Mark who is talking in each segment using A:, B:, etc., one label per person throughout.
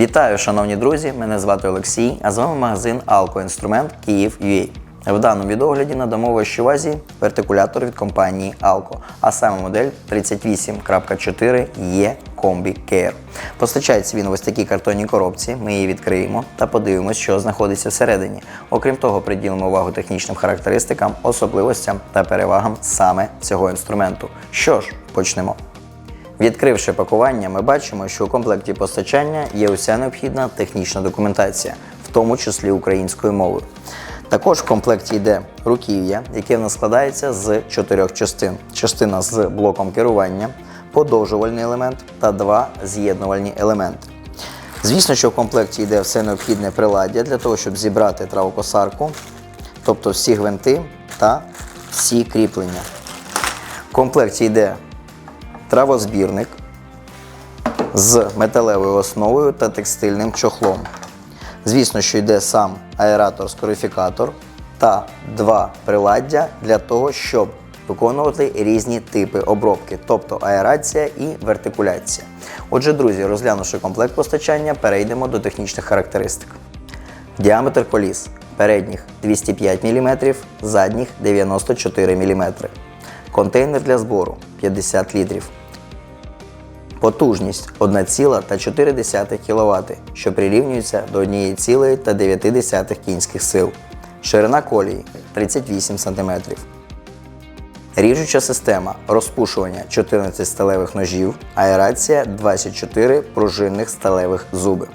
A: Вітаю, шановні друзі! Мене звати Олексій, а з вами магазин Алко-Інструмент Київ UA. В даному відогляді надамо вашій увазі вертикулятор від компанії Alco, а саме модель 38.4 E Combi Care. Постачається він в ось такій картонній коробці. Ми її відкриємо та подивимося, що знаходиться всередині. Окрім того, приділимо увагу технічним характеристикам, особливостям та перевагам саме цього інструменту. Що ж, почнемо. Відкривши пакування, ми бачимо, що у комплекті постачання є уся необхідна технічна документація, в тому числі українською мовою. Також в комплекті йде руків'я, яке в нас складається з чотирьох частин: частина з блоком керування, подовжувальний елемент та два з'єднувальні елементи. Звісно, що в комплекті йде все необхідне приладдя для того, щоб зібрати травокосарку, тобто всі гвинти та всі кріплення. В комплекті йде травозбірник з металевою основою та текстильним чохлом. Звісно, що йде сам аератор-скорифікатор та два приладдя для того, щоб виконувати різні типи обробки, тобто аерація і вертикуляція. Отже, друзі, розглянувши комплект постачання, перейдемо до технічних характеристик. Діаметр коліс передніх 205 мм, задніх 94 мм. Контейнер для збору 50 літрів. Потужність 1,4 кВт, що прирівнюється до 1,9 кінських сил. Ширина колії 38 см. Ріжуча система розпушування 14 сталевих ножів, аерація 24 пружинних сталевих зуби.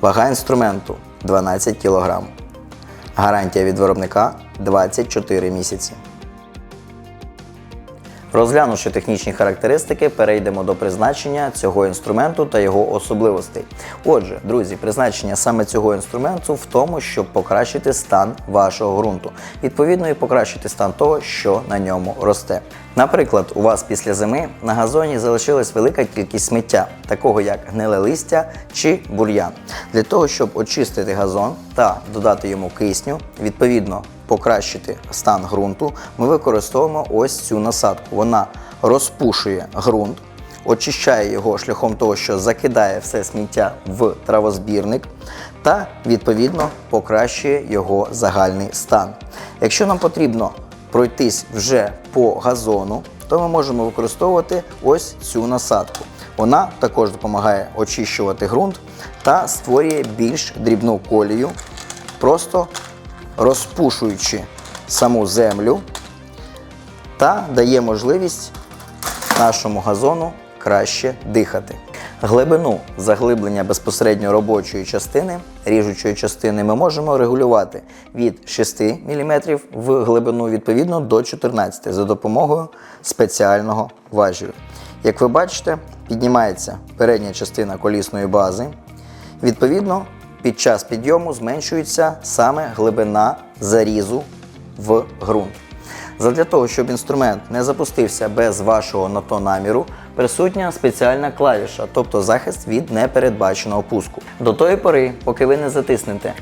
A: Вага інструменту 12 кг. Гарантія від виробника 24 місяці. Розглянувши технічні характеристики, перейдемо до призначення цього інструменту та його особливостей. Отже, друзі, призначення саме цього інструменту в тому, щоб покращити стан вашого ґрунту, відповідно і покращити стан того, що на ньому росте. Наприклад, у вас після зими на газоні залишилась велика кількість сміття, такого як гниле листя чи бур'ян. Для того, щоб очистити газон та додати йому кисню, відповідно покращити стан ґрунту, ми використовуємо ось цю насадку. Вона розпушує ґрунт, очищає його шляхом того, що закидає все сміття в травозбірник та відповідно покращує його загальний стан. Якщо нам потрібно пройтись вже по газону, то ми можемо використовувати ось цю насадку. Вона також допомагає очищувати ґрунт та створює більш дрібну колію, просто розпушуючи саму землю та дає можливість нашому газону краще дихати. Глибину заглиблення безпосередньо робочої частини, ріжучої частини, ми можемо регулювати від 6 мм в глибину відповідно до 14 за допомогою спеціального важелю. Як ви бачите, піднімається передня частина колісної бази. Відповідно, під час підйому зменшується саме глибина зарізу в ґрунт. Задля того, щоб інструмент не запустився без вашого на то наміру, присутня спеціальна клавіша, тобто захист від непередбаченого пуску. До тої пори, поки ви не затиснете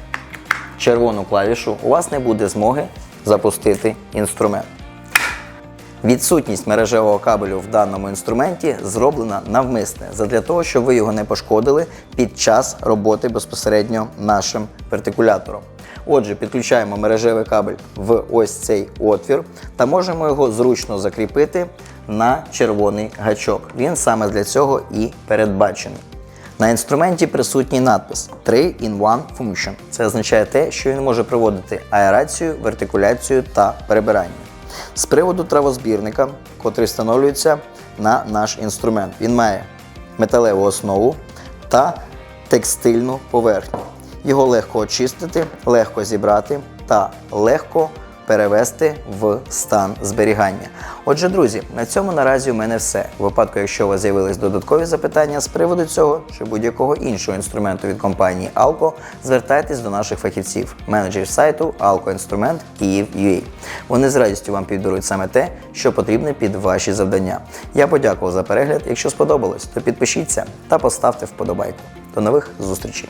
A: червону клавішу, у вас не буде змоги запустити інструмент. Відсутність мережевого кабелю в даному інструменті зроблена навмисне, задля того, щоб ви його не пошкодили під час роботи безпосередньо нашим вертикулятором. Отже, підключаємо мережевий кабель в ось цей отвір та можемо його зручно закріпити на червоний гачок. Він саме для цього і передбачений. На інструменті присутній надпис 3 in 1 Function. Це означає те, що він може проводити аерацію, вертикуляцію та перебирання. З приводу травозбірника, котрий встановлюється на наш інструмент, він має металеву основу та текстильну поверхню. Його легко очистити, легко зібрати та легко перевести в стан зберігання. Отже, друзі, на цьому наразі у мене все. У випадку, якщо у вас з'явились додаткові запитання з приводу цього чи будь-якого іншого інструменту від компанії Alco, звертайтесь до наших фахівців, менеджерів сайту Alco Instrument Вони з радістю вам підберуть саме те, що потрібне під ваші завдання. Я подякував за перегляд. Якщо сподобалось, то підпишіться та поставте вподобайку. До нових зустрічей!